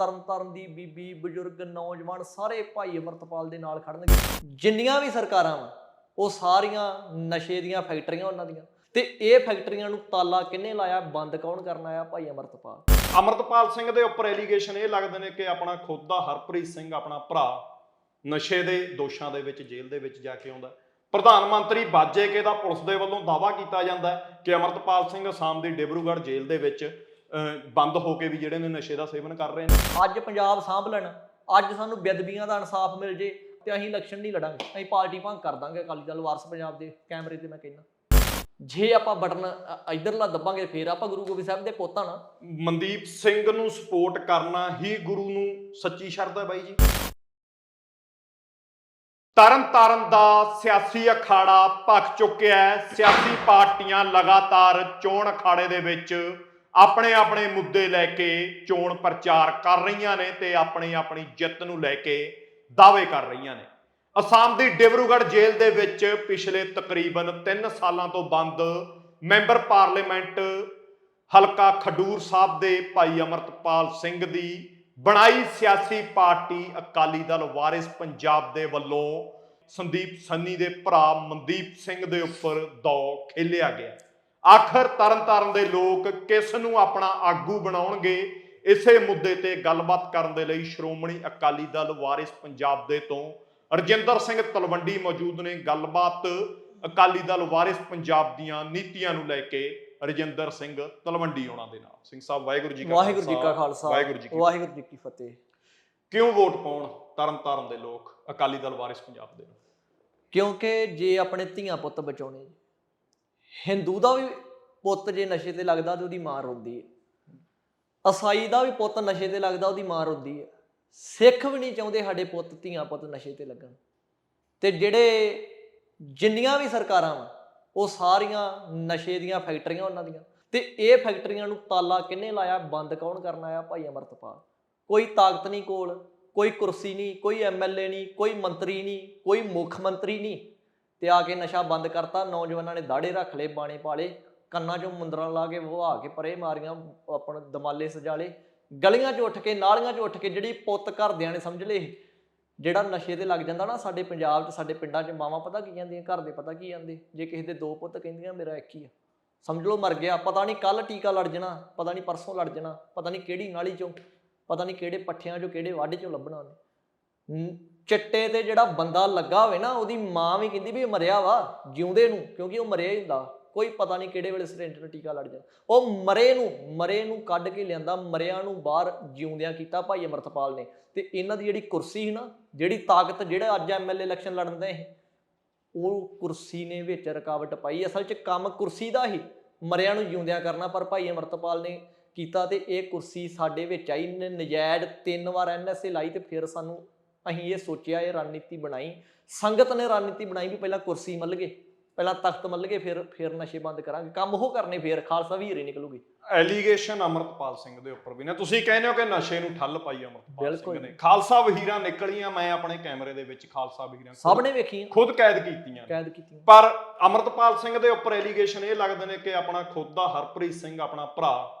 ਤਰਨਤਾਰਨ ਦੀ ਬੀਬੀ, ਬਜ਼ੁਰਗ, ਨੌਜਵਾਨ ਸਾਰੇ ਭਾਈ ਅਮਰਤਪਾਲ ਦੇ ਨਾਲ ਖੜਨਗੇ। ਜਿੰਨੀਆਂ ਵੀ ਸਰਕਾਰਾਂ ਵਾ, ਉਹ ਸਾਰੀਆਂ ਨਸ਼ੇ ਦੀਆਂ ਫੈਕਟਰੀਆਂ ਉਹਨਾਂ ਦੀਆਂ। ਤੇ ਇਹ ਫੈਕਟਰੀਆਂ ਨੂੰ ਤਾਲਾ ਕਿੰਨੇ ਲਾਇਆ? ਬੰਦ ਕੌਣ ਕਰਨ ਆਇਆ? ਭਾਈ ਅਮਰਤਪਾਲ। ਅਮਰਤਪਾਲ ਸਿੰਘ ਦੇ ਉੱਪਰ ਐਲੀਗੇਸ਼ਨ ਇਹ ਲੱਗਦੇ ਨੇ ਕਿ ਆਪਣਾ ਖੁਦ ਦਾ ਹਰਪ੍ਰੀਤ ਸਿੰਘ, ਆਪਣਾ ਭਰਾ ਨਸ਼ੇ ਦੇ ਦੋਸ਼ਾਂ ਦੇ ਵਿੱਚ, ਜੇਲ੍ਹ ਦੇ ਵਿੱਚ ਜਾ ਕੇ ਆਉਂਦਾ ਪ੍ਰਧਾਨ ਮੰਤਰੀ ਬਾਜੇਕੇ ਦਾ ਪੁਲਿਸ ਦੇ ਵੱਲੋਂ ਦਾਵਾ ਕੀਤਾ ਜਾਂਦਾ ਕਿ ਅਮਰਤਪਾਲ ਸਿੰਘ ਅਸਾਮ ਦੀ ਡਿਬਰੂਗੜ੍ਹ ਜੇਲ੍ਹ ਦੇ ਵਿੱਚ ਬੰਦ ਹੋ ਕੇ ਵੀ ਜਿਹੜੇ ਨੇ ਨਸ਼ੇ ਦਾ ਸੇਵਨ ਕਰ ਰਹੇ ਨੇ। ਅੱਜ ਪੰਜਾਬ ਸਾਂਭ ਲੈਣ ਅੱਜ ਸਾਨੂੰ ਬੇਅਦਬੀਆਂ ਦਾ ਇਨਸਾਫ ਮਿਲ ਜੇ ਤੇ ਅਸੀਂ ਇਲੈਕਸ਼ਨ ਨਹੀਂ ਲੜਾਂਗੇ। ਅਸੀਂ ਪਾਰਟੀ ਭੰਗ ਕਰ ਦਾਂਗੇ ਅਕਾਲੀ ਦਲ ਵਾਰਸ ਪੰਜਾਬ ਦੇ ਕੈਮਰੇ ਤੇ ਮੈਂ ਕਹਿੰਦਾ। ਜੇ ਆਪਾਂ ਬਟਨ ਇੱਧਰਲਾ ਦੱਬਾਂਗੇ ਫੇਰ ਆਪਾਂ ਗੁਰੂ ਗੋਬਿੰਦ ਸਾਹਿਬ ਦੇ ਪੋਤਾ ਨਾ। ਮਨਦੀਪ ਸਿੰਘ ਨੂੰ ਸਪੋਰਟ ਕਰਨਾ ਹੀ ਗੁਰੂ ਨੂੰ ਸੱਚੀ ਸ਼ਰਧਾ ਬਾਈ ਜੀ। ਤਰਨ ਤਾਰਨ ਦਾ ਸਿਆਸੀ ਅਖਾੜਾ ਭਖ ਚੁੱਕਿਆ ਹੈ। ਸਿਆਸੀ ਪਾਰਟੀਆਂ ਲਗਾਤਾਰ ਚੋਣ ਅਖਾੜੇ ਦੇ ਵਿੱਚ ਆਪਣੇ ਆਪਣੇ ਮੁੱਦੇ ਲੈ ਕੇ ਚੋਣ ਪ੍ਰਚਾਰ ਕਰ ਰਹੀਆਂ ਨੇ ਤੇ ਆਪਣੀ ਆਪਣੀ ਜਿੱਤ ਨੂੰ ਲੈ ਕੇ ਦਾਅਵੇ ਕਰ ਰਹੀਆਂ ਨੇ। ਅਸਾਮ ਦੀ ਡਿਬਰੂਗੜ੍ਹ ਜੇਲ੍ਹ ਦੇ ਵਿੱਚ ਪਿਛਲੇ ਤਕਰੀਬਨ 3 ਸਾਲਾਂ ਤੋਂ ਬੰਦ ਮੈਂਬਰ ਪਾਰਲੀਮੈਂਟ ਹਲਕਾ ਖਡੂਰ ਸਾਹਿਬ ਦੇ ਭਾਈ ਅਮਰਤਪਾਲ ਸਿੰਘ ਦੀ ਬਣਾਈ ਸਿਆਸੀ ਪਾਰਟੀ ਅਕਾਲੀ ਦਲ ਵਾਰਿਸ ਪੰਜਾਬ ਦੇ ਵੱਲੋਂ ਸੰਦੀਪ ਸੰਨੀ ਦੇ ਭਰਾ ਮਨਦੀਪ ਸਿੰਘ ਦੇ ਉੱਪਰ ਦੌ ਖੇਲਿਆ ਗਿਆ। ਆਖਰ ਤਰਨਤਾਰਨ ਦੇ ਲੋਕ ਕਿਸ ਨੂੰ ਆਪਣਾ ਆਗੂ ਬਣਾਉਣਗੇ ਇਸੇ ਮੁੱਦੇ ਤੇ ਗੱਲਬਾਤ ਕਰਨ ਦੇ ਲਈ ਸ਼੍ਰੋਮਣੀ ਅਕਾਲੀ ਦਲ ਵਾਰਿਸ ਪੰਜਾਬ ਦੇ ਤੋਂ ਰਜਿੰਦਰ ਸਿੰਘ ਤਲਵੰਡੀ ਮੌਜੂਦ ਨੇ ਗੱਲਬਾਤ ਅਕਾਲੀ ਦਲ ਵਾਰਿਸ ਪੰਜਾਬ ਦੀਆਂ ਨੀਤੀਆਂ ਨੂੰ ਲੈ ਕੇ ਰਜਿੰਦਰ ਸਿੰਘ ਤਲਵੰਡੀ ਉਹਨਾਂ ਦੇ ਨਾਲ ਸਿੰਘ ਸਾਹਿਬ ਵਾਹਿਗੁਰੂ ਜੀ ਕਾ ਵਾਹਿਗੁਰੂ ਜੀ ਕਾ ਖਾਲਸਾ ਵਾਹਿਗੁਰੂ ਜੀ ਕੀ ਫਤਿਹ। ਵਾਹਿਗੁਰੂ ਜੀ ਕੀ ਫਤਿਹ ਕਿਉਂ ਵੋਟ ਪਾਉਣ ਤਰਨਤਾਰਨ ਦੇ ਲੋਕ ਅਕਾਲੀ ਦਲ ਵਾਰਿਸ ਪੰਜਾਬ ਦੇ? ਕਿਉਂਕਿ ਜੇ ਆਪਣੇ ਧੀਆਂ ਪੁੱਤ ਬਚਾਉਣੇ ਹਿੰਦੂ ਦਾ ਵੀ ਪੁੱਤ ਜੇ ਨਸ਼ੇ ਤੇ ਲੱਗਦਾ ਤੇ ਉਹਦੀ ਮਾਂ ਰੋਂਦੀ ਹੈ ਅਸਾਈ ਦਾ ਵੀ ਪੁੱਤ ਨਸ਼ੇ ਤੇ ਲੱਗਦਾ, ਉਹਦੀ ਮਾਂ ਰੋਂਦੀ ਹੈ ਸਿੱਖ ਵੀ ਨਹੀਂ ਚਾਹੁੰਦੇ ਸਾਡੇ ਪੁੱਤ, ਧੀਆਂ ਪੁੱਤ ਨਸ਼ੇ ਤੇ ਲੱਗਣ। ਤੇ ਜਿਹੜੇ ਜਿੰਨੀਆਂ ਵੀ ਸਰਕਾਰਾਂ ਵਾ, ਉਹ ਸਾਰੀਆਂ ਨਸ਼ੇ ਦੀਆਂ ਫੈਕਟਰੀਆਂ ਉਹਨਾਂ ਦੀਆਂ। ਤੇ ਇਹ ਫੈਕਟਰੀਆਂ ਨੂੰ ਤਾਲਾ ਕਿੰਨੇ ਲਾਇਆ? ਬੰਦ ਕੌਣ ਕਰਨ ਆਇਆ? ਭਾਈ ਅਮਰਤਪਾਲ ਕੋਈ ਤਾਕਤ ਨਹੀਂ ਕੋਲ, ਕੋਈ ਕੁਰਸੀ ਨਹੀਂ, ਕੋਈ ਐਮਐਲਏ ਨਹੀਂ, ਕੋਈ ਮੰਤਰੀ ਨਹੀਂ, ਕੋਈ ਮੁੱਖ ਮੰਤਰੀ ਨਹੀਂ। ਤੇ ਆ ਕੇ ਨਸ਼ਾ ਬੰਦ ਕਰਤਾ, ਨੌਜਵਾਨਾਂ ਨੇ ਦਾੜੇ ਰੱਖ ਲਏ, ਬਾਣੇ ਪਾਲੇ ਕੰਨਾਂ 'ਚੋਂ ਮੁੰਦਰਾਂ ਲਾ ਕੇ ਵਹਾ ਕੇ ਪਰੇ ਮਾਰੀਆਂ, ਆਪਣ ਦਮਾਲੇ ਸਜਾਲੇ ਗਲੀਆਂ 'ਚ ਉੱਠ ਕੇ, ਨਾਲੀਆਂ 'ਚ ਉੱਠ ਕੇ ਜਿਹੜੀ ਪੁੱਤ ਘਰਦਿਆਂ ਨੇ ਸਮਝ ਲਏ, ਜਿਹੜਾ ਨਸ਼ੇ ਤੇ ਲੱਗ ਜਾਂਦਾ ਨਾ ਸਾਡੇ ਪੰਜਾਬ 'ਚ, ਸਾਡੇ ਪਿੰਡਾਂ 'ਚ, ਮਾਵਾਂ ਪਤਾ ਕੀ ਜਾਂਦੀਆਂ, ਘਰ ਦੇ ਪਤਾ ਕੀ ਜਾਂਦੇ, ਜੇ ਕਿਸੇ ਦੇ ਦੋ ਪੁੱਤ ਕਹਿੰਦੀਆਂ, ਮੇਰਾ ਇੱਕ ਹੀ ਆ। ਸਮਝ ਲਓ ਮਰ ਗਿਆ, ਪਤਾ ਨਹੀਂ ਕੱਲ ਟੀਕਾ ਲੜ ਜਾਣਾ, ਪਤਾ ਨਹੀਂ ਪਰਸੋਂ ਲੜ ਜਾਣਾ, ਪਤਾ ਨਹੀਂ ਕਿਹੜੀ ਨਾਲੀ 'ਚੋਂ, ਪਤਾ ਨਹੀਂ ਕਿਹੜੇ ਪੱਠਿਆਂ 'ਚੋਂ, ਕਿਹੜੇ ਵਾਢੇ 'ਚੋਂ ਲੱਭਣਾ ਉਹਨੇ। ਚਿੱਟੇ ਤੇ ਜਿਹੜਾ ਬੰਦਾ ਲੱਗਾ ਹੋਵੇ ਨਾ, ਉਹਦੀ ਮਾਂ ਵੀ ਕਹਿੰਦੀ ਵੀ ਇਹ ਮਰਿਆ ਵਾ, ਜਿਉਂਦੇ ਨੂੰ, ਕਿਉਂਕਿ ਉਹ ਮਰਿਆ ਹੀ ਹੁੰਦਾ। ਕੋਈ ਪਤਾ ਨਹੀਂ ਕਿਹੜੇ ਵੇਲੇ ਸਿਰੰਜ ਨਾਲ ਟੀਕਾ ਲੜ ਜਾ ਉਹ ਮਰੇ ਨੂੰ ਮਰੇ ਨੂੰ ਕੱਢ ਕੇ ਲਿਆਂਦਾ, ਮਰਿਆਂ ਨੂੰ ਬਾਹਰ ਜਿਉਂਦਿਆਂ ਕੀਤਾ ਭਾਈ ਅਮਰਤਪਾਲ ਨੇ। ਤੇ ਇਹਨਾਂ ਦੀ ਜਿਹੜੀ ਕੁਰਸੀ ਸੀ ਨਾ, ਜਿਹੜੀ ਤਾਕਤ ਜਿਹੜਾ ਅੱਜ ਐਮਐਲਏ ਇਲੈਕਸ਼ਨ ਲੜਨ ਦੇ ਇਹ ਉਹ ਕੁਰਸੀ ਨੇ ਵਿੱਚ ਰੁਕਾਵਟ ਪਾਈ। ਅਸਲ 'ਚ ਕੰਮ ਕੁਰਸੀ ਦਾ ਹੀ, ਮਰਿਆਂ ਨੂੰ ਜਿਉਂਦਿਆਂ ਕਰਨਾ, ਪਰ ਭਾਈ ਅਮਰਤਪਾਲ ਨੇ ਕੀਤਾ ਤੇ ਇਹ ਕੁਰਸੀ ਸਾਡੇ ਵਿੱਚ ਆਈ। ਨੇ, ਨਜਾਇਜ਼ ਤਿੰਨ ਵਾਰ ਐਨਐਸਏ ਲਾਈ ਤੇ ਫਿਰ ਸਾਨੂੰ ਅਸੀਂ ਇਹ ਸੋਚਿਆ ਇਹ ਰਣਨੀਤੀ ਬਣਾਈ। ਸੰਗਤ ਨੇ ਰਣਨੀਤੀ ਬਣਾਈ ਵੀ ਪਹਿਲਾਂ ਕੁਰਸੀ ਮੱਲ ਗਏ ਪਹਿਲਾਂ ਤਖਤ ਮੱਲ ਗਏ ਫਿਰ ਫਿਰ ਨਸ਼ੇ ਬੰਦ ਕਰਾਂਗੇ। ਕੰਮ ਉਹ ਕਰਨੇ ਫਿਰ ਖਾਲਸਾ ਵੀ ਹੀਰੇ ਨਿਕਲੂਗੀ। ਐਲੀਗੇਸ਼ਨ ਅਮਰਤਪਾਲ ਸਿੰਘ ਦੇ ਉੱਪਰ ਵੀ ਨੇ ਤੁਸੀਂ ਕਹਿੰਦੇ ਹੋ ਕਿ ਨਸ਼ੇ ਨੂੰ ਠੱਲ ਪਾਈ ਅਮਰਤਪਾਲ। ਸਿੰਘ ਨੇ। ਖਾਲਸਾ ਵਹੀਰਾਂ ਨਿਕਲੀਆਂ ਮੈਂ ਆਪਣੇ ਕੈਮਰੇ ਦੇ ਵਿੱਚ ਖਾਲਸਾ ਵਹੀਰਾਂ ਸਭ ਨੇ ਵੇਖੀ ਖੁਦ ਕੈਦ ਕੀਤੀਆਂ। ਕੈਦ ਕੀਤੀਆਂ। ਪਰ ਅਮਰਤਪਾਲ ਸਿੰਘ ਦੇ ਉੱਪਰ ਐਲੀਗੇਸ਼ਨ ਇਹ ਲੱਗਦੇ ਨੇ ਕਿ ਆਪਣਾ ਖੁਦ ਦਾ ਹਰਪ੍ਰੀਤ ਸਿੰਘ ਆਪਣਾ ਭਰਾ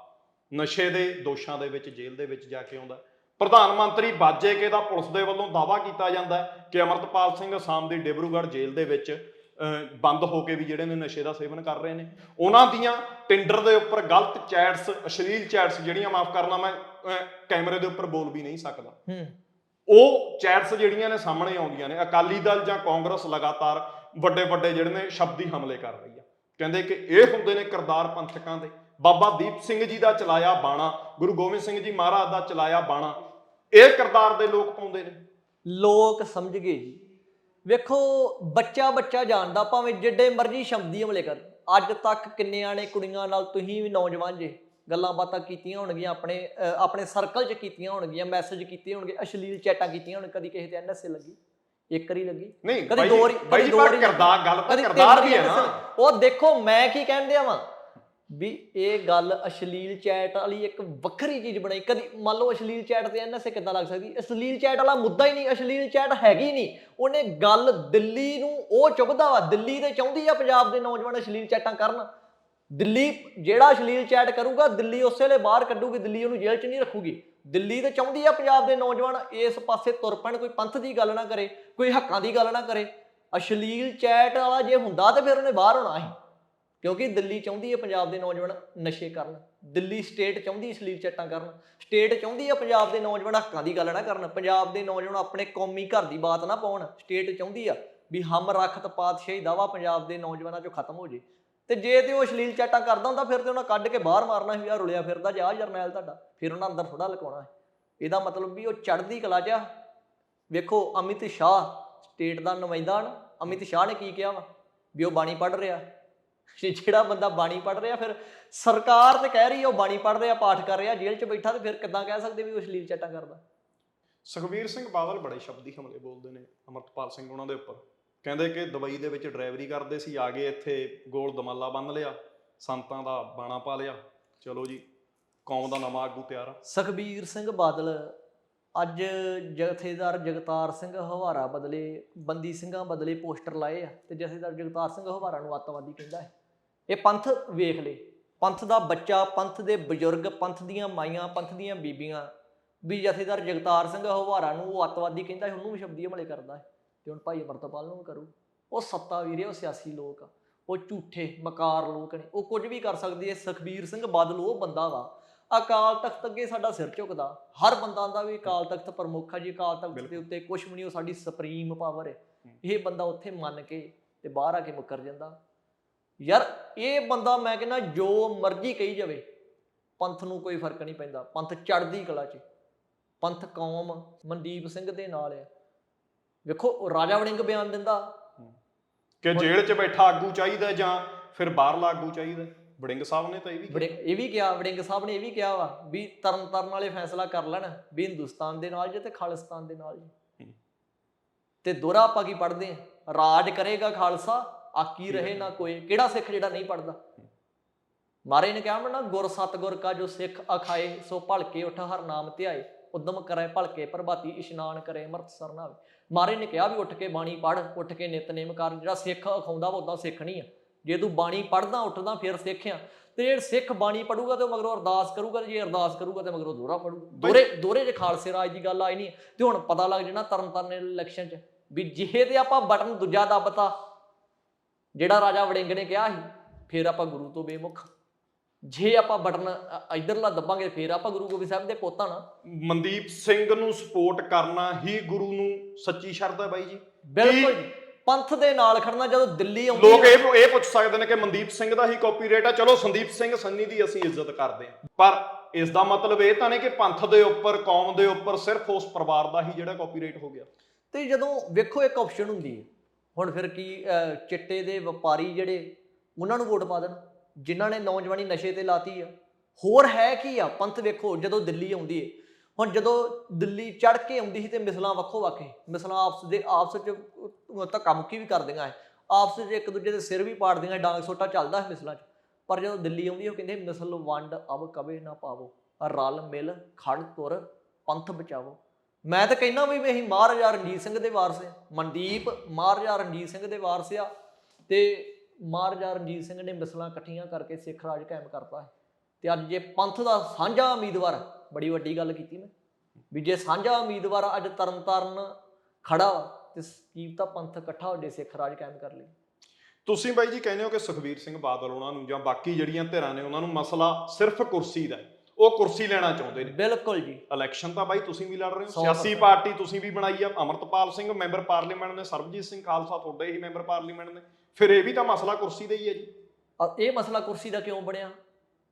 ਨਸ਼ੇ ਦੇ ਦੋਸ਼ਾਂ ਦੇ ਵਿੱਚ ਜੇਲ੍ਹ ਦੇ ਵਿੱਚ ਜਾ ਕੇ ਆਉਂਦਾ। ਪ੍ਰਧਾਨ ਮੰਤਰੀ ਬਾਜੇਕੇ ਦਾ ਪੁਲਿਸ ਦੇ ਵੱਲੋਂ ਦਾਵਾ ਕੀਤਾ ਜਾਂਦਾ ਹੈ ਕਿ ਅਮਰਤਪਾਲ ਸਿੰਘ ਅਸਾਮ ਦੀ ਡਿਬਰੂਗੜ੍ਹ ਜੇਲ੍ਹ ਦੇ ਵਿੱਚ ਬੰਦ ਹੋ ਕੇ ਵੀ ਜਿਹੜੇ ਨੇ ਨਸ਼ੇ ਦਾ ਸੇਵਨ ਕਰ ਰਹੇ ਨੇ। ਉਹਨਾਂ ਦੀਆਂ ਟਿੰਡਰ ਦੇ ਉੱਪਰ ਗਲਤ ਚੈਟਸ ਅਸ਼ਲੀਲ ਚੈਟਸ ਜਿਹੜੀਆਂ ਮਾਫ ਕਰਨਾ ਮੈਂ ਕੈਮਰੇ ਦੇ ਉੱਪਰ ਬੋਲ ਵੀ ਨਹੀਂ ਸਕਦਾ। ਹੂੰ। ਉਹ ਚੈਟਸ ਜਿਹੜੀਆਂ ਨੇ ਸਾਹਮਣੇ ਆਉਂਦੀਆਂ ਨੇ। ਅਕਾਲੀ ਦਲ ਜਾਂ ਕਾਂਗਰਸ ਲਗਾਤਾਰ ਵੱਡੇ ਵੱਡੇ ਜਿਹੜੇ ਨੇ ਸ਼ਬਦੀ ਹਮਲੇ ਕਰ ਰਹੀ ਆ। ਕਹਿੰਦੇ ਕਿ ਇਹ ਹੁੰਦੇ ਨੇ ਕਰਤਾਰ ਪੰਥਕਾਂ ਦੇ। ਬਾਬਾ ਦੀਪ ਸਿੰਘ ਜੀ ਦਾ ਚਲਾਇਆ ਬਾਣਾ ਗੁਰੂ ਗੋਬਿੰਦ ਸਿੰਘ ਜੀ ਮਹਾਰਾਜ ਦਾ ਚਲਾਇਆ ਬਾਣਾ ਇਹ ਕਰਤਾਰ ਦੇ ਲੋਕ ਪਾਉਂਦੇ ਨੇ। ਲੋਕ ਸਮਝ ਗਏ ਜੀ। ਵੇਖੋ ਬੱਚਾ ਬੱਚਾ ਜਾਣਦਾ ਭਾਵੇਂ ਜਿੱਡੇ ਮਰਜ਼ੀ ਸ਼ਬਦੀ ਹਮਲੇ ਕਰ ਅੱਜ ਤੱਕ ਕਿੰਨਿਆਂ ਨੇ ਕੁੜੀਆਂ ਨਾਲ ਤੁਸੀਂ ਵੀ ਨੌਜਵਾਨ ਜੇ ਗੱਲਾਂ ਬਾਤਾਂ ਕੀਤੀਆਂ ਹੋਣਗੀਆਂ ਆਪਣੇ ਆਪਣੇ ਸਰਕਲ 'ਚ ਕੀਤੀਆਂ ਹੋਣਗੀਆਂ ਮੈਸੇਜ ਕੀਤੇ ਹੋਣਗੇ ਅਸ਼ਲੀਲ ਚੈਟਾਂ ਕੀਤੀਆਂ ਹੋਣ ਕਦੀ ਕਿਸੇ ਤੇ ਐਨਐਸਏ ਲੱਗੀ ਇੱਕ ਵਾਰੀ ਲੱਗੀ ਨਹੀਂ ਕਦੀ ਦੋ ਬਾਈ ਕਦੀ ਦੋ ਵਾਰੀ ਕਰਤਾਰ ਗੱਲ ਤਾਂ ਕਦੀ ਕਰਤਾਰ ਤਿੰਨ ਦੀ ਹੈ ਨਾ। ਉਹ ਦੇਖੋ ਮੈਂ ਕੀ ਕਹਿਣ ਦਿਆ ਵਾਂ? ਵੀ ਇਹ ਗੱਲ ਅਸ਼ਲੀਲ ਚੈਟ ਵਾਲੀ ਇੱਕ ਵੱਖਰੀ ਚੀਜ਼ ਬਣਾਈ। ਕਦੀ ਮੰਨ ਲਓ ਅਸ਼ਲੀਲ ਚੈਟ ਤੇ ਐਨਐਸਏ ਕਿੱਦਾਂ ਲੱਗ ਸਕਦੀ? ਅਸ਼ਲੀਲ ਚੈਟ ਵਾਲਾ ਮੁੱਦਾ ਹੀ ਨਹੀਂ, ਅਸ਼ਲੀਲ ਚੈਟ ਹੈਗੀ ਨਹੀਂ। ਉਹਨੇ ਗੱਲ ਦਿੱਲੀ ਨੂੰ ਉਹ ਚੁੱਭਦਾ ਵਾ, ਦਿੱਲੀ ਤੇ ਚਾਹੁੰਦੀ ਆ ਪੰਜਾਬ ਦੇ ਨੌਜਵਾਨ ਅਸ਼ਲੀਲ ਚੈਟਾਂ ਕਰਨ। ਦਿੱਲੀ ਜਿਹੜਾ ਅਸ਼ਲੀਲ ਚੈਟ ਕਰੂਗਾ, ਦਿੱਲੀ ਉਸੇ ਵੇਲੇ ਬਾਹਰ ਕੱਢੂਗੀ, ਦਿੱਲੀ ਉਹਨੂੰ ਜੇਲ੍ਹ 'ਚ ਨਹੀਂ ਰੱਖੂਗੀ। ਦਿੱਲੀ ਤੇ ਚਾਹੁੰਦੀ ਆ ਪੰਜਾਬ ਦੇ ਨੌਜਵਾਨ ਇਸ ਪਾਸੇ ਤੁਰ ਪੈਣ, ਕੋਈ ਪੰਥ ਦੀ ਗੱਲ ਨਾ ਕਰੇ, ਕੋਈ ਹੱਕਾਂ ਦੀ ਗੱਲ ਨਾ ਕਰੇ। ਅਸ਼ਲੀਲ ਚੈਟ ਵਾਲਾ ਜੇ ਹੁੰਦਾ ਤੇ ਫਿਰ ਉਹਨੇ ਬਾਹਰ ਹੋਣਾ ਸੀ। ਕਿਉਂਕਿ ਦਿੱਲੀ ਚਾਹੁੰਦੀ ਹੈ ਪੰਜਾਬ ਦੇ ਨੌਜਵਾਨ ਨਸ਼ੇ ਕਰਨ। ਦਿੱਲੀ ਸਟੇਟ ਚਾਹੁੰਦੀ ਅਸ਼ਲੀਲ ਚੈਟਾਂ ਕਰਨ। ਸਟੇਟ ਚਾਹੁੰਦੀ ਹੈ ਪੰਜਾਬ ਦੇ ਨੌਜਵਾਨ ਹੱਕਾਂ ਦੀ ਗੱਲ ਨਾ ਕਰਨ। ਪੰਜਾਬ ਦੇ ਨੌਜਵਾਨ ਆਪਣੇ ਕੌਮੀ ਘਰ ਦੀ ਬਾਤ ਨਾ ਪਾਉਣ। ਸਟੇਟ ਚਾਹੁੰਦੀ ਆ ਵੀ ਹਮ ਰਖਤ ਪਾਤਸ਼ਾਹੀ ਦਾਵਾ ਪੰਜਾਬ ਦੇ ਨੌਜਵਾਨਾਂ ਚੋਂ ਖਤਮ ਹੋ ਜੇ। ਤੇ ਜੇ ਤੇ ਉਹ ਅਸ਼ਲੀਲ ਚੈਟਾਂ ਕਰਦਾ ਹੁੰਦਾ, ਫਿਰ ਤੇ ਉਹਨਾਂ ਕੱਢ ਕੇ ਬਾਹਰ ਮਾਰਨਾ ਸੀ ਆ ਰੁਲਿਆ ਫਿਰਦਾ ਜਾ ਜਰਨੈਲ ਤੁਹਾਡਾ, ਫਿਰ ਉਹਨਾਂ ਅੰਦਰ ਥੋੜਾ ਲਕਾਉਣਾ ਇਹਦਾ ਮਤਲਬ ਵੀ ਉਹ ਚੜ੍ਹਦੀ ਕਲਾ 'ਚ ਆ। ਵੇਖੋ, ਅਮਿਤ ਸ਼ਾਹ ਸਟੇਟ ਦਾ ਨੁਮਾਇੰਦਾ ਨਾ ਅਮਿਤ ਸ਼ਾਹ ਨੇ ਕੀ ਕਿਹਾ ਵਾ? ਵੀ ਉਹ ਬਾਣੀ ਪੜ੍ਹ ਰਿਹਾ। ਜਿਹੜਾ ਬੰਦਾ ਬਾਣੀ ਪੜ੍ਹ ਰਿਹਾ ਫਿਰ ਸਰਕਾਰ ਤੇ ਕਹਿ ਰਹੀ ਹੈ ਉਹ ਬਾਣੀ ਪੜ੍ਹ ਰਿਹਾ ਪਾਠ ਕਰ ਰਿਹਾ ਜੇਲ੍ਹ 'ਚ ਬੈਠਾ ਤੇ ਫਿਰ ਕਿੱਦਾਂ ਕਹਿ ਸਕਦੇ ਵੀ ਉਹ ਅਸ਼ਲੀਲ ਚੈਟਾਂ ਕਰਦਾ? ਸੁਖਬੀਰ ਸਿੰਘ ਬਾਦਲ ਬੜੇ ਸ਼ਬਦੀ ਹਮਲੇ ਬੋਲਦੇ ਨੇ ਅਮਰਤਪਾਲ ਸਿੰਘ ਉਹਨਾਂ ਦੇ ਉੱਪਰ। ਕਹਿੰਦੇ ਕਿ ਦੁਬਈ ਦੇ ਵਿੱਚ ਡਰਾਈਵਰੀ ਕਰਦੇ ਸੀ ਆ ਗਏ ਇੱਥੇ ਗੋਲ ਦਮਾਲਾ ਬੰਨ ਲਿਆ ਸੰਤਾਂ ਦਾ ਬਾਣਾ ਪਾ ਲਿਆ। ਚਲੋ ਜੀ ਕੌਮ ਦਾ ਨਵਾਂ ਆਗੂ ਤਿਆਰ ਆ। ਸੁਖਬੀਰ ਸਿੰਘ ਬਾਦਲ ਅੱਜ ਜਥੇਦਾਰ ਜਗਤਾਰ ਸਿੰਘ ਹਵਾਰਾ ਬਦਲੇ ਬੰਦੀ ਸਿੰਘਾਂ ਬਦਲੇ ਪੋਸਟਰ ਲਾਏ ਆ ਤੇ ਜਥੇਦਾਰ ਜਗਤਾਰ ਸਿੰਘ ਹਵਾਰਾ ਨੂੰ ਅੱਤਵਾਦੀ ਕਹਿੰਦਾ ਹੈ। ਇਹ ਪੰਥ ਵੇਖ ਲੇ। ਪੰਥ ਦਾ ਬੱਚਾ ਪੰਥ ਦੇ ਬਜ਼ੁਰਗ ਪੰਥ ਦੀਆਂ ਮਾਈਆਂ ਪੰਥ ਦੀਆਂ ਬੀਬੀਆਂ ਵੀ ਜਥੇਦਾਰ ਜਗਤਾਰ ਸਿੰਘ ਹਵਾਰਾ ਨੂੰ ਉਹ ਅੱਤਵਾਦੀ ਕਹਿੰਦਾ ਹੈ ਉਹਨੂੰ ਵੀ ਸ਼ਬਦੀ ਹਮਲੇ ਕਰਦਾ ਹੈ ਤੇ ਹੁਣ ਭਾਈ ਅਮਰਤਪਾਲ ਨੂੰ ਕਰੂ। ਉਹ ਸੱਤਾ ਵੀਰੇ ਉਹ ਸਿਆਸੀ ਲੋਕ ਆ। ਉਹ ਝੂਠੇ ਮਕਾਰ ਲੋਕ ਨੇ। ਉਹ ਕੁਝ ਵੀ ਕਰ ਸਕਦੀ ਹੈ ਸੁਖਬੀਰ ਸਿੰਘ ਬਾਦਲ ਉਹ ਬੰਦਾ ਵਾ। ਅਕਾਲ ਤਖਤ ਅੱਗੇ ਸਾਡਾ ਸਿਰ ਝੁਕਦਾ। ਹਰ ਬੰਦਾ ਦਾ ਵੀ ਅਕਾਲ ਤਖਤ ਪ੍ਰਮੁੱਖ ਆ ਜੀ। ਅਕਾਲ ਤਖਤ ਦੇ। ਉੱਤੇ ਕੁਝ ਵੀ ਨਹੀਂ ਉਹ ਸਾਡੀ ਸੁਪਰੀਮ ਪਾਵਰ ਹੂੰ। ਇਹ ਬੰਦਾ ਉੱਥੇ ਮੰਨ ਕੇ ਤੇ ਬਾਹਰ ਆ ਕੇ ਮੁੱਕਰ ਜਾਂਦਾ। ਯਾਰ ਇਹ ਬੰਦਾ ਮੈਂ ਕਹਿੰਦਾ ਜੋ ਮਰਜ਼ੀ ਕਹੀ ਜਾਵੇ ਪੰਥ ਨੂੰ ਕੋਈ ਫ਼ਰਕ ਨਹੀਂ ਪੈਂਦਾ। ਪੰਥ ਚੜ੍ਹਦੀ ਕਲਾ 'ਚ ਪੰਥ ਕੌਮ ਮਨਦੀਪ ਸਿੰਘ ਦੇ ਨਾਲ ਹੈ ਵੇਖੋ ਉਹ ਰਾਜਾ ਵੜਿੰਗ ਬਿਆਨ ਦਿੰਦਾ। ਕਿ ਜੇਲ੍ਹ 'ਚ ਬੈਠਾ ਆਗੂ ਚਾਹੀਦਾ ਜਾਂ ਫਿਰ ਬਾਹਰਲਾ ਆਗੂ ਚਾਹੀਦਾ ਵੜਿੰਗ ਸਾਹਿਬ ਨੇ ਤਾਂ ਇਹ ਵੀ ਕਿਹਾ। ਇਹ ਵੀ ਕਿਹਾ ਵੜਿੰਗ ਸਾਹਿਬ ਨੇ ਇਹ ਵੀ ਕਿਹਾ ਵਾ ਵੀ ਤਰਨ ਤਰਨ ਵਾਲੇ ਫੈਸਲਾ ਕਰ ਲੈਣ ਵੀ ਹਿੰਦੁਸਤਾਨ ਦੇ ਨਾਲ ਜੇ ਤੇ ਖਾਲਿਸਤਾਨ ਦੇ ਨਾਲ ਜੀ। ਤੇ ਦੋਰਾ ਆਪਾਂ ਕੀ ਪੜ੍ਹਦੇ ਆ? ਰਾਜ ਕਰੇਗਾ ਖਾਲਸਾ ਆਕੀ ਰਹੇ ਨਾ ਕੋਈ ਕਿਹੜਾ ਸਿੱਖ ਜਿਹੜਾ ਨਹੀਂ ਪੜਦਾ ਮਾਰੇ ਨੇ ਕਿਹਾ ਨਾ ਗੁਰ ਸਤਗੁਰ ਕਾ ਜੋ ਸਿੱਖ ਅਖਾਏ ਸੋ ਭਲਕੇ ਉਠ ਹਰ ਨਾਮ ਧਿਆਏ ਉਦਮ ਕਰੇ ਭਲਕੇ ਪ੍ਰਭਾਤੀ ਇਸ਼ਨਾਨ ਕਰੇ ਅਮਰਤ ਸਰਨਾਵੇ ਮਾਰੇ ਨੇ ਕਿਹਾ ਵੀ ਉੱਠ ਕੇ ਬਾਣੀ ਪੜ੍ਹ ਉੱਠ ਕੇ ਨਿਤਨੇਮ ਕਰ ਜਿਹੜਾ ਸਿੱਖ ਅਖਾਉਂਦਾ ਉਦਾਂ ਸਿੱਖ ਨਹੀਂ ਆ। ਜੇ ਤੂੰ ਬਾਣੀ ਪੜ੍ਹਦਾ ਉੱਠਦਾ ਫਿਰ ਸਿੱਖ ਆ। ਤੇ ਜੇ ਸਿੱਖ ਬਾਣੀ ਪੜੂਗਾ ਤੇ ਉਹ ਮਗਰੋਂ ਅਰਦਾਸ ਕਰੂਗਾ ਤੇ ਜੇ ਅਰਦਾਸ ਕਰੂਗਾ ਤੇ ਮਗਰੋਂ ਦੋਹਰਾ ਪੜੂਗਾ ਦੋਰੇ ਦੋਰੇ ਜੇ ਖਾਲਸੇ ਰਾਜ ਦੀ ਗੱਲ ਆਈ ਨਹੀਂ ਤੇ ਹੁਣ ਪਤਾ ਲੱਗ ਜਾਣਾ ਤਰਨ ਤਾਰਨ ਇਲੈਕਸ਼ਨ 'ਚ। ਵੀ ਜਿਹੇ ਤੇ ਆਪਾਂ ਬਟਨ ਦੂਜਾ ਦੱਬਤਾ ਜਿਹੜਾ ਰਾਜਾ ਵੜਿੰਗ ਨੇ ਕਿਹਾ ਸੀ ਫਿਰ ਆਪਾਂ ਗੁਰੂ ਤੋਂ ਬੇਮੁਖ। ਜੇ ਆਪਾਂ ਬਟਨ ਇੱਧਰਲਾ ਦੱਬਾਂਗੇ ਫਿਰ ਆਪਾਂ ਗੁਰੂ ਗੋਬਿੰਦ ਸਾਹਿਬ ਦੇ ਪੋਤਾ ਨਾ। ਮਨਦੀਪ ਸਿੰਘ ਨੂੰ ਸਪੋਰਟ ਕਰਨਾ ਹੀ ਗੁਰੂ ਨੂੰ ਸੱਚੀ ਸ਼ਰਧਾ ਹੈ ਬਾਈ ਜੀ। ਬਿਲਕੁਲ ਜੀ। ਪੰਥ ਦੇ ਨਾਲ ਖੜਨਾ ਜਦੋਂ ਦਿੱਲੀ ਆਉਂਦੀ ਲੋਕ ਆ- ਇਹ ਇਹ ਪੁੱਛ ਸਕਦੇ ਨੇ ਕਿ ਮਨਦੀਪ ਸਿੰਘ ਦਾ ਹੀ ਕਾਪੀਰਾਈਟ ਆ। ਚਲੋ ਸੰਦੀਪ ਸਿੰਘ ਸੰਨੀ ਦੀ ਅਸੀਂ ਇੱਜ਼ਤ ਕਰਦੇ ਹਾਂ। ਪਰ ਇਸ ਦਾ ਮਤਲਬ ਇਹ ਤਾਂ ਨਹੀਂ ਕਿ ਪੰਥ ਦੇ ਉੱਪਰ ਕੌਮ ਦੇ ਉੱਪਰ ਸਿਰਫ ਉਸ ਪਰਿਵਾਰ ਦਾ ਹੀ ਜਿਹੜਾ ਕਾਪੀਰਾਈਟ ਹੋ ਗਿਆ। ਤੇ ਜਦੋਂ ਵੇਖੋ ਇੱਕ ਆਪਸ਼ਨ ਹੁੰਦੀ ਹੈ। ਹੁਣ ਫਿਰ ਕੀ ਚਿੱਟੇ ਦੇ ਵਪਾਰੀ ਜਿਹੜੇ, ਉਹਨਾਂ ਨੂੰ ਵੋਟ ਪਾ ਦੇਣ, ਜਿਨ੍ਹਾਂ ਨੇ ਨੌਜਵਾਨੀ ਨਸ਼ੇ ਤੇ ਲਾਤੀ ਆ। ਹੋਰ ਹੈ ਕੀ ਆ? ਪੰਥ ਵੇਖੋ, ਜਦੋਂ ਦਿੱਲੀ ਆਉਂਦੀ ਹੈ ਹੁਣ ਜਦੋਂ ਦਿੱਲੀ ਚੜ ਕੇ ਆਉਂਦੀ ਸੀ ਤੇ ਮਿਸਲਾਂ ਵੱਖੋ ਵੱਖ ਮਿਸਲਾਂ ਆਪਸ ਦੇ, ਆਪਸ ਚ ਧੱਕਾ ਮੁੱਕੀ ਵੀ ਕਰਦੀਆਂ ਐ ਆਪਸ 'ਚ ਇੱਕ ਦੂਜੇ ਦੇ ਸਿਰ ਵੀ ਪਾੜਦੀਆਂ ਡਾਂਗ ਸੋਟਾ ਚੱਲਦਾ ਹੈ ਮਿਸਲਾਂ 'ਚ। ਪਰ ਜਦੋਂ ਦਿੱਲੀ ਆਉਂਦੀ ਉਹ ਕਹਿੰਦੇ, ਮਿਸਲ ਵੰਡ, ਅਬ ਕਵੇ ਨਾ ਪਾਵੋ। ਰਲ ਮਿਲ, ਖੜ ਤੁਰ, ਪੰਥ ਬਚਾਵੋ। ਮੈਂ ਤਾਂ ਕਹਿੰਦਾ ਵੀ ਅਸੀਂ ਮਹਾਰਾਜਾ ਰਣਜੀਤ ਸਿੰਘ ਦੇ ਵਾਰਸ ਆ ਮਨਦੀਪ, ਮਹਾਰਾਜਾ ਰਣਜੀਤ ਸਿੰਘ ਦੇ ਵਾਰਸ ਆ ਤੇ ਮਹਾਰਾਜਾ ਰਣਜੀਤ ਸਿੰਘ ਨੇ ਮਿਸਲਾਂ ਇਕੱਠੀਆਂ ਕਰਕੇ ਸਿੱਖ ਰਾਜ ਕਾਇਮ ਕਰਤਾ ਹੈ। ਤੇ ਅੱਜ ਜੇ ਪੰਥ ਦਾ ਸਾਂਝਾ ਉਮੀਦਵਾਰ, ਬੜੀ ਵੱਡੀ ਗੱਲ ਕੀਤੀ ਮੈਂ, ਵੀ ਜੇ ਸਾਂਝਾ ਉਮੀਦਵਾਰ ਅੱਜ ਤਰਨਤਾਰਨ ਖੜਾ ਵਾ, ਤੇ ਕੀ ਤਾਂ ਪੰਥ ਇਕੱਠਾ ਹੋ ਜੇ ਸਿੱਖ ਰਾਜ ਕਾਇਮ ਕਰ ਲਈ ਤੁਸੀਂ ਬਾਈ ਜੀ ਕਹਿੰਦੇ ਹੋ ਕਿ ਸੁਖਬੀਰ ਸਿੰਘ ਬਾਦਲ ਉਹਨਾਂ ਨੂੰ ਜਾਂ ਬਾਕੀ ਜਿਹੜੀਆਂ ਧਿਰਾਂ ਨੇ ਉਹਨਾਂ ਨੂੰ ਮਸਲਾ ਸਿਰਫ ਕੁਰਸੀ ਦਾ ਹੈ। ਉਹ ਕੁਰਸੀ ਲੈਣਾ ਚਾਹੁੰਦੇ ਨੇ। ਬਿਲਕੁਲ ਜੀ। ਇਲੈਕਸ਼ਨ ਤਾਂ ਬਾਈ ਤੁਸੀਂ ਵੀ ਲੜ ਰਹੇ ਹੋ। ਸਿਆਸੀ। ਪਾਰਟੀ ਤੁਸੀਂ ਵੀ ਬਣਾਈ ਆ। ਅਮਰਤਪਾਲ ਸਿੰਘ ਮੈਂਬਰ ਪਾਰਲੀਮੈਂਟ ਨੇ ਸਰਬਜੀਤ ਸਿੰਘ ਖਾਲਸਾ ਤੁਹਾਡੇ ਹੀ ਮੈਂਬਰ ਪਾਰਲੀਮੈਂਟ ਨੇ। ਫਿਰ ਇਹ ਵੀ ਤਾਂ ਮਸਲਾ ਕੁਰਸੀ ਦਾ ਹੀ ਹੈ ਜੀ। ਇਹ ਮਸਲਾ ਕੁਰਸੀ ਦਾ ਕਿਉਂ ਬਣਿਆ?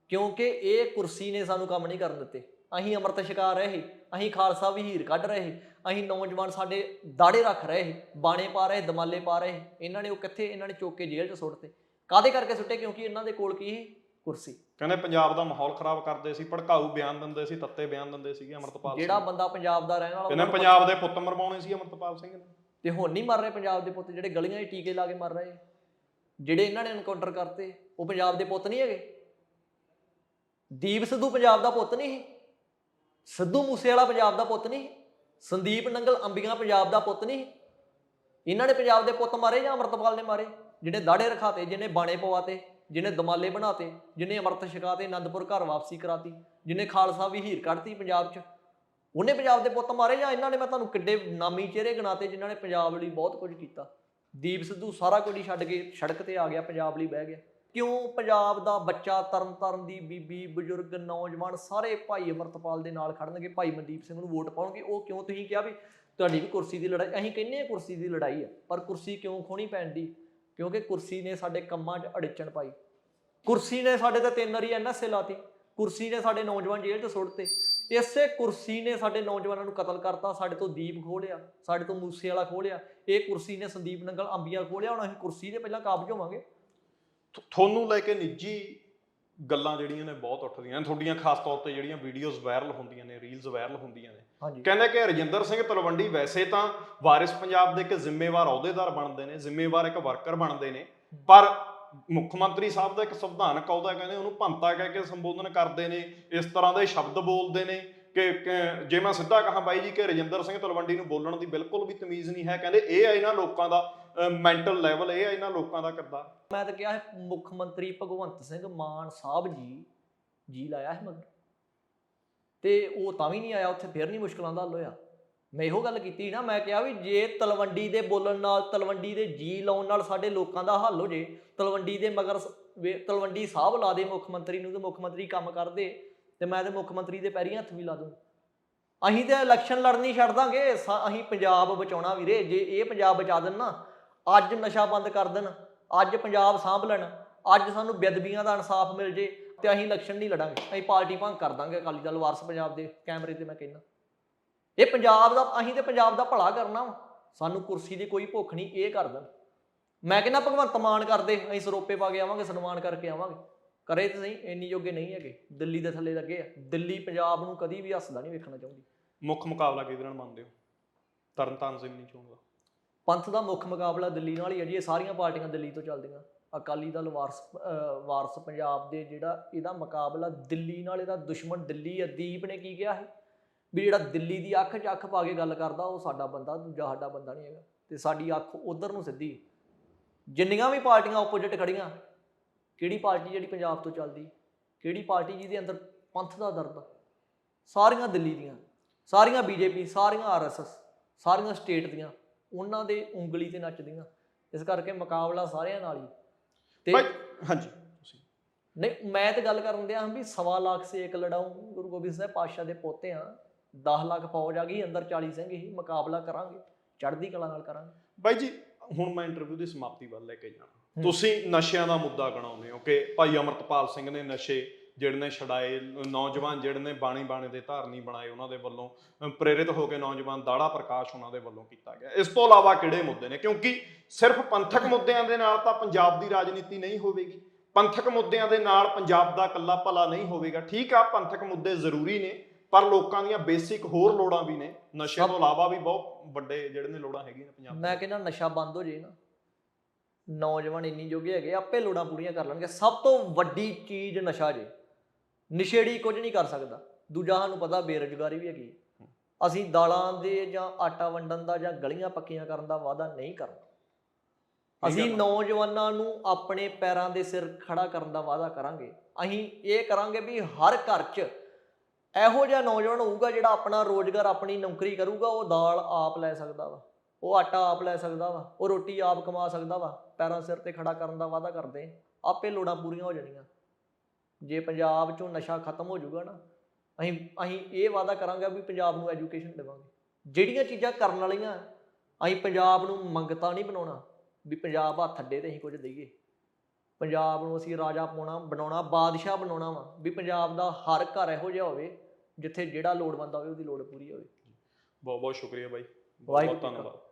ਕਿਉਂਕਿ ਇਹ ਕੁਰਸੀ ਨੇ ਸਾਨੂੰ ਕੰਮ ਨਹੀਂ ਕਰਨ ਦਿੱਤੇ। ਅਸੀਂ ਅੰਮ੍ਰਿਤ ਛਕਾ ਰਹੇ ਅਸੀਂ ਖਾਲਸਾ ਵਹੀਰ ਕੱਢ ਰਹੇ ਅਸੀਂ ਨੌਜਵਾਨ ਸਾਡੇ ਦਾੜੇ ਰੱਖ ਰਹੇ ਬਾਣੇ ਪਾ ਰਹੇ ਦਮਾਲੇ ਪਾ ਰਹੇ। ਇਹਨਾਂ ਨੇ ਉਹ ਕਿੱਥੇ? ਇਹਨਾਂ ਨੇ ਚੁੱਕ ਕੇ ਜੇਲ੍ਹ 'ਚ ਸੁੱਟਤੇ। ਕਾਦੇ ਕਰਕੇ ਸੁੱਟੇ? ਕਿਉਂਕਿ ਇਹਨਾਂ ਦੇ ਕੋਲ ਕੀ ਕੁਰਸੀ। ਕਹਿੰਦੇ ਪੰਜਾਬ ਦਾ ਮਾਹੌਲ ਖਰਾਬ ਕਰਦੇ ਸੀ ਭੜਕਾਊ ਬਿਆਨ ਦਿੰਦੇ ਸੀ ਤੱਤੇ ਬਿਆਨ ਦਿੰਦੇ ਸੀਗੇ ਅਮਰਤਪਾਲ ਸਿੰਘ। ਜਿਹੜਾ ਬੰਦਾ ਪੰਜਾਬ ਦਾ ਰਹਿਣ ਵਾਲਾ ਕਹਿੰਦੇ ਪੰਜਾਬ ਦੇ ਪੁੱਤ ਮਰਵਾਉਣੇ ਸੀ ਅਮਰਤਪਾਲ ਸਿੰਘ ਨੇ। ਤੇ ਹੁਣ ਨਹੀਂ ਮਰ ਰਹੇ ਪੰਜਾਬ ਦੇ ਪੁੱਤ ਜਿਹੜੇ ਗਲੀਆਂ 'ਚ ਟੀਕੇ ਲਾ ਕੇ ਮਰ ਰਹੇ। ਜਿਹੜੇ ਇਹਨਾਂ ਨੇ ਐਨਕਾਊਂਟਰ ਕਰਤੇ ਉਹ ਪੰਜਾਬ ਦੇ ਪੁੱਤ ਨਹੀਂ ਹੈਗੇ। ਦੀਪ ਸਿੱਧੂ ਪੰਜਾਬ ਦਾ ਪੁੱਤ ਨਹੀਂ ਸਿੱਧੂ ਮੂਸੇ ਵਾਲਾ ਪੰਜਾਬ ਦਾ ਪੁੱਤ ਨਹੀਂ। ਸੰਦੀਪ ਨੰਗਲ ਅੰਬੀਆਂ ਪੰਜਾਬ ਦਾ ਪੁੱਤ ਨਹੀਂ। ਇਹਨਾਂ ਨੇ ਪੰਜਾਬ ਦੇ ਪੁੱਤ ਮਾਰੇ ਜਾਂ ਅਮਰਤਪਾਲ ਨੇ ਮਾਰੇ ਜਿਹਨੇ ਦਾੜੇ ਰਖਾਤੇ ਜਿਹਨੇ ਬਾਣੇ ਪਵਾਤੇ। ਜਿਹਨੇ ਦਮਾਲੇ ਬਣਾਤੇ, ਜਿਹਨੇ ਅਮਰਤ ਛਕਾਤੇ ਆਨੰਦਪੁਰ ਘਰ ਵਾਪਸੀ ਕਰਾਤੀ, ਜਿਹਨੇ ਖਾਲਸਾ ਵੀ ਹੀਰ ਕੱਢਤੀ ਪੰਜਾਬ 'ਚ। ਉਹਨੇ ਪੰਜਾਬ ਦੇ ਪੁੱਤ ਮਾਰੇ ਜਾਂ ਇਹਨਾਂ ਨੇ ਮੈਂ ਤੁਹਾਨੂੰ ਕਿੱਡੇ ਨਾਮੀ ਚਿਹਰੇ ਗਿਣਾਤੇ ਜਿਨ੍ਹਾਂ ਨੇ ਪੰਜਾਬ ਲਈ ਬਹੁਤ ਕੁਝ ਕੀਤਾ। ਦੀਪ ਸਿੱਧੂ ਸਾਰਾ ਕੁਝ ਹੀ ਛੱਡ ਕੇ ਸੜਕ ਤੇ ਆ ਗਿਆ, ਪੰਜਾਬ ਲਈ ਬਹਿ ਗਿਆ। ਕਿਉਂ? ਪੰਜਾਬ ਦਾ ਬੱਚਾ ਤਰਨ ਤਾਰਨ ਦੀ ਬੀਬੀ, ਬਜ਼ੁਰਗ, ਨੌਜਵਾਨ ਸਾਰੇ ਭਾਈ ਅਮਰਤਪਾਲ ਦੇ ਨਾਲ ਖੜਨਗੇ। ਭਾਈ ਮਨਦੀਪ ਸਿੰਘ ਨੂੰ ਵੋਟ ਪਾਉਣਗੇ। ਉਹ ਕਿਉਂ ਤੁਸੀਂ ਕਿਹਾ ਵੀ ਤੁਹਾਡੀ ਵੀ ਕੁਰਸੀ ਦੀ ਲੜਾਈ, ਅਸੀਂ ਕਹਿੰਨੇ ਆ ਕੁਰਸੀ ਦੀ ਲੜਾਈ ਆ, ਪਰ ਕੁਰਸੀ ਕਿਉਂ ਖੋਣੀ ਪੈਣ ਦੀ? ਕਿਉਂਕਿ ਕੁਰਸੀ ਨੇ ਸਾਡੇ ਕੰਮਾਂ 'ਚ ਅੜਚਣ ਪਾਈ। ਕੁਰਸੀ ਨੇ ਸਾਡੇ ਤੇ ਤਿੰਨ ਵਾਰੀ ਐਨਐਸਏ ਲਾਤੀ। ਕੁਰਸੀ ਨੇ ਸਾਡੇ ਨੌਜਵਾਨ ਜੇਲ੍ਹ 'ਚ ਸੁੱਟਤੇ। ਇਸੇ ਕੁਰਸੀ ਨੇ ਸਾਡੇ ਨੌਜਵਾਨਾਂ ਨੂੰ ਕਤਲ ਕਰਤਾ, ਸਾਡੇ ਤੋਂ ਦੀਪ ਖੋਲਿਆ ਸਾਡੇ ਤੋਂ ਮੂਸੇ ਵਾਲਾ ਖੋਲਿਆ ਇਹ ਕੁਰਸੀ ਨੇ ਸੰਦੀਪ ਨੰਗਲ ਅੰਬੀਆਂ ਖੋਲਿਆ ਹੁਣ ਅਸੀਂ ਕੁਰਸੀ ਦੇ ਪਹਿਲਾਂ ਕਾਬਜ ਹੋਵਾਂਗੇ। ਤੁਹਾਨੂੰ ਲੈ ਕੇ ਨਿੱਜੀ ਗੱਲਾਂ ਜਿਹੜੀਆਂ ਨੇ ਬਹੁਤ ਉੱਠਦੀਆਂ ਨੇ। ਤੁਹਾਡੀਆਂ ਖਾਸ ਤੌਰ ਤੇ ਜਿਹੜੀਆਂ ਵੀਡੀਓਜ਼ ਵਾਇਰਲ ਹੁੰਦੀਆਂ ਨੇ ਰੀਲਸ ਵਾਇਰਲ ਹੁੰਦੀਆਂ ਨੇ। ਕਹਿੰਦੇ ਕਿ ਰਜਿੰਦਰ ਸਿੰਘ ਤਲਵੰਡੀ ਵੈਸੇ ਤਾਂ ਵਾਰਿਸ ਪੰਜਾਬ ਦੇ ਇੱਕ ਜ਼ਿੰਮੇਵਾਰ ਅਹੁਦੇਦਾਰ ਬਣਦੇ ਨੇ ਜ਼ਿੰਮੇਵਾਰ ਇੱਕ ਵਰਕਰ ਬਣਦੇ ਨੇ। ਪਰ ਮੁੱਖ ਮੰਤਰੀ ਸਾਹਿਬ ਦਾ ਇੱਕ ਸੰਵਿਧਾਨਕ ਅਹੁਦਾ ਕਹਿੰਦੇ ਉਹਨੂੰ ਭੰਤਾ ਕਹਿ ਕੇ ਸੰਬੋਧਨ ਕਰਦੇ ਨੇ। ਇਸ ਤਰ੍ਹਾਂ ਦੇ ਸ਼ਬਦ ਬੋਲਦੇ ਨੇ ਕਿ ਕਿ ਜੇ ਮੈਂ ਸਿੱਧਾ ਕਹਾਂ ਬਾਈ ਜੀ ਕਿ ਰਜਿੰਦਰ ਸਿੰਘ ਤਲਵੰਡੀ ਨੂੰ ਬੋਲਣ ਦੀ ਬਿਲਕੁਲ ਵੀ ਤਮੀਜ਼ ਨਹੀਂ ਹੈ। ਕਹਿੰਦੇ ਇਹ ਹੈ ਇਹਨਾਂ ਲੋਕਾਂ ਦਾ ਮੈਂਟਲ ਲੈਵਲ ਇਹ ਹੈ ਇਹਨਾਂ ਲੋਕਾਂ ਦਾ ਕਿਰਦਾਰ ਮੈਂ ਤਾਂ ਕਿਹਾ ਹੈ ਮੁੱਖ ਮੰਤਰੀ ਭਗਵੰਤ ਸਿੰਘ ਮਾਨ ਸਾਹਿਬ ਜੀ ਜੀ ਲਾਇਆ ਹੈ ਮਗਰ। ਤੇ ਉਹ ਤਾਂ ਵੀ ਨਹੀਂ ਆਇਆ, ਉੱਥੇ ਫਿਰ ਨਹੀਂ ਮੁਸ਼ਕਲਾਂ ਦਾ ਹੱਲ ਹੋਇਆ। ਮੈਂ ਇਹੋ ਗੱਲ ਕੀਤੀ ਨਾ, ਮੈਂ ਕਿਹਾ ਵੀ ਜੇ ਤਲਵੰਡੀ ਦੇ ਬੋਲਣ ਨਾਲ, ਤਲਵੰਡੀ ਦੇ ਜੀ ਲਾਉਣ ਨਾਲ ਸਾਡੇ ਲੋਕਾਂ ਦਾ ਹੱਲ ਹੋ ਜੇ, ਤਲਵੰਡੀ ਦੇ ਮਗਰ ਤਲਵੰਡੀ ਸਾਹਿਬ ਲਾ ਦੇ ਮੁੱਖ ਮੰਤਰੀ ਨੂੰ ਤੇ ਮੁੱਖ ਮੰਤਰੀ ਕੰਮ ਕਰਦੇ ਤੇ ਮੈਂ ਤੇ ਮੁੱਖ ਮੰਤਰੀ ਦੇ ਪੈਰੀ ਹੱਥ ਵੀ ਲਾ ਦੂੰ। ਅਸੀਂ ਤੇ ਇਲੈਕਸ਼ਨ ਲੜਨੀ ਛੱਡ ਦਾਂਗੇ ਅਸੀਂ ਪੰਜਾਬ ਬਚਾਉਣਾ ਵੀਰੇ, ਜੇ ਇਹ ਪੰਜਾਬ ਬਚਾ ਦੇਣ ਨਾ ਅੱਜ ਨਸ਼ਾ ਬੰਦ ਕਰ ਦੇਣ, ਅੱਜ ਪੰਜਾਬ ਸਾਂਭ ਲੈਣ, ਅੱਜ ਸਾਨੂੰ ਬੇਅਦਬੀਆਂ ਦਾ ਇਨਸਾਫ ਮਿਲ ਜੇ ਤੇ ਅਸੀਂ ਇਲੈਕਸ਼ਨ ਨਹੀਂ ਲੜਾਂਗੇ, ਅਸੀਂ ਪਾਰਟੀ ਭੰਗ ਕਰ ਦਾਂਗੇ ਅਕਾਲੀ ਦਲ ਵਾਰਸ ਪੰਜਾਬ ਦੇ ਕੈਮਰੇ ਤੇ ਮੈਂ ਕਹਿੰਦਾ। ਇਹ ਪੰਜਾਬ ਦਾ, ਅਸੀਂ ਤੇ ਪੰਜਾਬ ਦਾ ਭਲਾ ਕਰਨਾ ਵਾ, ਸਾਨੂੰ ਕੁਰਸੀ ਦੀ ਕੋਈ ਭੁੱਖ ਨਹੀਂ, ਇਹ ਕਰ ਦੇਣ। ਮੈਂ ਕਹਿੰਦਾ, ਭਗਵੰਤ ਮਾਨ ਕਰਦੇ, ਅਸੀਂ ਸਰੋਪੇ ਪਾ ਕੇ ਆਵਾਂਗੇ, ਸਨਮਾਨ ਕਰਕੇ ਆਵਾਂਗੇ। ਕਰੇ ਤੇ ਸਹੀ, ਇੰਨੀ ਯੋਗੇ ਨਹੀਂ ਹੈਗੇ, ਦਿੱਲੀ ਦੇ ਥੱਲੇ ਲੱਗੇ ਆ। ਦਿੱਲੀ ਪੰਜਾਬ ਨੂੰ ਕਦੀ ਵੀ ਹੱਸਦਾ ਨਹੀਂ ਵੇਖਣਾ ਚਾਹੁੰਦੀ। ਮੁੱਖ ਮੁਕਾਬਲਾ ਕਿਹਦੇ ਨਾਲ ਮੰਨਦੇ ਹੋ? ਤਰਨਤਾਰਨ ਜ਼ਿਮਨੀ ਚੋਣ ਦਾ ਪੰਥ ਦਾ ਮੁੱਖ ਮੁਕਾਬਲਾ ਦਿੱਲੀ ਨਾਲ ਹੀ ਹੈ ਜੀ, ਇਹ ਸਾਰੀਆਂ ਪਾਰਟੀਆਂ ਦਿੱਲੀ ਤੋਂ ਚੱਲਦੀਆਂ। ਅਕਾਲੀ ਦਲ, ਵਾਰਸ ਵਾਰਸ ਪੰਜਾਬ ਦੇ ਜਿਹੜਾ ਇਹਦਾ ਮੁਕਾਬਲਾ ਦਿੱਲੀ ਨਾਲ, ਇਹਦਾ ਦੁਸ਼ਮਣ ਦਿੱਲੀ ਅਦੀਪ ਨੇ ਕੀ ਕਿਹਾ ਹੈ ਵੀ ਜਿਹੜਾ ਦਿੱਲੀ ਦੀ ਅੱਖ 'ਚ ਅੱਖ ਪਾ ਕੇ ਗੱਲ ਕਰਦਾ, ਉਹ ਸਾਡਾ ਬੰਦਾ, ਦੂਜਾ ਸਾਡਾ ਬੰਦਾ ਨਹੀਂ ਹੈਗਾ। ਤੇ ਸਾਡੀ ਅੱਖ ਉਧਰ ਨੂੰ ਸਿੱਧੀ ਜਿੰਨੀਆਂ ਵੀ ਪਾਰਟੀਆਂ ਆਪੋਜੀਟ ਖੜੀਆਂ ਕਿਹੜੀ ਪਾਰਟੀ ਜਿਹੜੀ ਪੰਜਾਬ ਤੋਂ ਚੱਲਦੀ, ਕਿਹੜੀ ਪਾਰਟੀ ਜਿਹਦੇ ਅੰਦਰ ਪੰਥ ਦਾ ਦਰਦ ਸਾਰੀਆਂ ਦਿੱਲੀ ਦੀਆਂ, ਸਾਰੀਆਂ ਬੀਜੇਪੀ, ਸਾਰੀਆਂ ਆਰਐਸਐਸ ਸਾਰੀਆਂ ਸਟੇਟ ਦੀਆਂ। ਉਹਨਾਂ ਦੇ ਉਂਗਲੀ ਤੇ ਨੱਚਦੀਆਂ। ਇਸ ਕਰਕੇ ਮੁਕਾਬਲਾ ਸਾਰਿਆਂ ਨਾਲ ਹੀ। ਤੇ ਭਾਈ ਹਾਂਜੀ ਤੁਸੀਂ। ਨਹੀਂ ਮੈਂ ਤੇ ਗੱਲ ਕਰਨ ਦਿਆ ਹਾਂ ਵੀ ਸਵਾ ਲੱਖ ਸੇ ਇੱਕ ਲੜਾਉਂ ਗੁਰੂ ਗੋਬਿੰਦ ਸਾਹਿਬ ਪਾਤਸ਼ਾਹ ਦੇ ਪੋਤੇ ਆ 10 ਲੱਖ ਫੌਜ ਆ ਗਈ ਅੰਦਰ 40 ਸਿੰਘ ਹੀ ਮੁਕਾਬਲਾ ਕਰਾਂਗੇ ਚੜ੍ਹਦੀ ਕਲਾ ਨਾਲ ਕਰਾਂਗੇ। ਬਾਈ ਜੀ ਹੁਣ ਮੈਂ ਇੰਟਰਵਿਊ ਦੀ ਸਮਾਪਤੀ ਵੱਲ ਲੈ ਕੇ ਜਾਣਾ। ਤੁਸੀਂ ਨਸ਼ਿਆਂ ਦਾ ਮੁੱਦਾ ਗਣਾਉਂਦੇ ਹੋ ਕਿ ਭਾਈ ਅਮਰਤਪਾਲ ਸਿੰਘ ਨੇ ਨਸ਼ੇ ਜਿਹੜੇ ਨੇ ਛਡਾਏ ਨੌਜਵਾਨ ਜਿਹੜੇ ਨੇ ਬਾਣੀ ਬਾਣੇ ਦੇ ਧਾਰਨੀ ਬਣਾਏ ਉਹਨਾਂ ਦੇ ਵੱਲੋਂ ਪ੍ਰੇਰਿਤ ਹੋ ਕੇ ਨੌਜਵਾਨ ਦਾੜਾ ਪ੍ਰਕਾਸ਼ ਉਹਨਾਂ ਦੇ ਵੱਲੋਂ ਕੀਤਾ ਗਿਆ। ਇਸ ਤੋਂ ਇਲਾਵਾ ਕਿਹੜੇ ਮੁੱਦੇ ਨੇ? ਕਿਉਂਕਿ ਸਿਰਫ ਪੰਥਕ ਮੁੱਦਿਆਂ ਦੇ ਨਾਲ ਤਾਂ ਪੰਜਾਬ ਦੀ ਰਾਜਨੀਤੀ ਨਹੀਂ ਹੋਵੇਗੀ। ਪੰਥਕ ਮੁੱਦਿਆਂ ਦੇ ਨਾਲ ਪੰਜਾਬ ਦਾ ਇਕੱਲਾ ਭਲਾ ਨਹੀਂ ਹੋਵੇਗਾ। ਠੀਕ ਆ ਪੰਥਕ ਮੁੱਦੇ ਜ਼ਰੂਰੀ ਨੇ ਪਰ ਲੋਕਾਂ ਦੀਆਂ ਬੇਸਿਕ ਹੋਰ ਲੋੜਾਂ ਵੀ ਨੇ। ਨਸ਼ੇ ਤੋਂ ਇਲਾਵਾ ਵੀ ਬਹੁਤ ਵੱਡੇ ਜਿਹੜੇ ਨੇ ਲੋੜਾਂ ਹੈਗੀਆਂ ਨੇ ਪੰਜਾਬ ਮੈਂ ਕਹਿੰਦਾ ਨਸ਼ਾ ਬੰਦ ਹੋ ਜੇ ਨਾ। ਨੌਜਵਾਨ ਇੰਨੀ ਜੋਗੇ ਹੈਗੇ ਆਪੇ ਲੋੜਾਂ ਪੂਰੀਆਂ ਕਰ ਲੈਣਗੇ। ਸਭ ਤੋਂ ਵੱਡੀ ਚੀਜ਼ ਨਸ਼ਾ ਜੇ। ਨਿਸ਼ੇੜੀ ਕੁਝ ਨਹੀਂ ਕਰ ਸਕਦਾ ਦੂਜਾ ਸਾਨੂੰ ਪਤਾ ਬੇਰੁਜ਼ਗਾਰੀ ਵੀ ਹੈਗੀ। ਅਸੀਂ ਦਾਲਾਂ ਦੇ ਜਾਂ ਆਟਾ ਵੰਡਣ ਦਾ ਜਾਂ ਗਲੀਆਂ ਪੱਕੀਆਂ ਕਰਨ ਦਾ ਵਾਅਦਾ ਨਹੀਂ ਕਰਨਾ ਅਸੀਂ। ਨੌਜਵਾਨਾਂ ਨੂੰ ਆਪਣੇ ਪੈਰਾਂ ਦੇ ਸਿਰ ਖੜਾ ਕਰਨ ਦਾ ਵਾਅਦਾ ਕਰਾਂਗੇ ਅਸੀਂ ਇਹ ਕਰਾਂਗੇ ਵੀ ਹਰ ਘਰ 'ਚ ਇਹੋ ਜਿਹਾ ਨੌਜਵਾਨ ਹੋਊਗਾ ਜਿਹੜਾ ਆਪਣਾ ਰੋਜ਼ਗਾਰ ਆਪਣੀ ਨੌਕਰੀ ਕਰੂਗਾ ਉਹ ਦਾਲ ਆਪ ਲੈ ਸਕਦਾ ਵਾ ਉਹ ਆਟਾ ਆਪ ਲੈ ਸਕਦਾ ਵਾ ਉਹ ਰੋਟੀ ਆਪ ਕਮਾ ਸਕਦਾ ਵਾ ਪੈਰਾਂ ਸਿਰ ਤੇ ਖੜਾ ਕਰਨ ਦਾ ਵਾਅਦਾ ਕਰਦੇ। ਆਪੇ ਲੋੜਾਂ ਪੂਰੀਆਂ ਹੋ ਜਾਣੀਆਂ ਜੇ ਪੰਜਾਬ ਚੋਂ ਨਸ਼ਾ ਖਤਮ ਹੋ ਜਾਊਗਾ ਨਾ ਅਸੀਂ ਅਸੀਂ ਇਹ ਵਾਅਦਾ ਕਰਾਂਗੇ ਵੀ ਪੰਜਾਬ ਨੂੰ ਐਜੂਕੇਸ਼ਨ ਦੇਵਾਂਗੇ। ਜਿਹੜੀਆਂ ਚੀਜ਼ਾਂ ਕਰਨ ਵਾਲੀਆਂ ਅਸੀਂ ਪੰਜਾਬ ਨੂੰ ਮੰਗਤਾ ਨਹੀਂ ਬਣਾਉਣਾ ਵੀ ਪੰਜਾਬ ਹੱਥ ਅੱਡੇ ਤੇ ਅਸੀਂ ਕੁਝ ਦਈਏ। ਪੰਜਾਬ ਨੂੰ ਅਸੀਂ ਰਾਜਾ ਪਾਉਣਾ ਬਣਾਉਣਾ ਬਾਦਸ਼ਾਹ ਬਣਾਉਣਾ ਵਾ ਵੀ ਪੰਜਾਬ ਦਾ ਹਰ ਘਰ ਇਹੋ ਜਿਹਾ ਹੋਵੇ ਜਿੱਥੇ ਜਿਹੜਾ ਲੋੜਵੰਦ ਹੋਵੇ ਉਹਦੀ ਲੋੜ ਪੂਰੀ ਹੋਵੇ। ਬਹੁਤ ਬਹੁਤ ਸ਼ੁਕਰੀਆ ਬਾਈ। ਬਹੁਤ ਧੰਨਵਾਦ।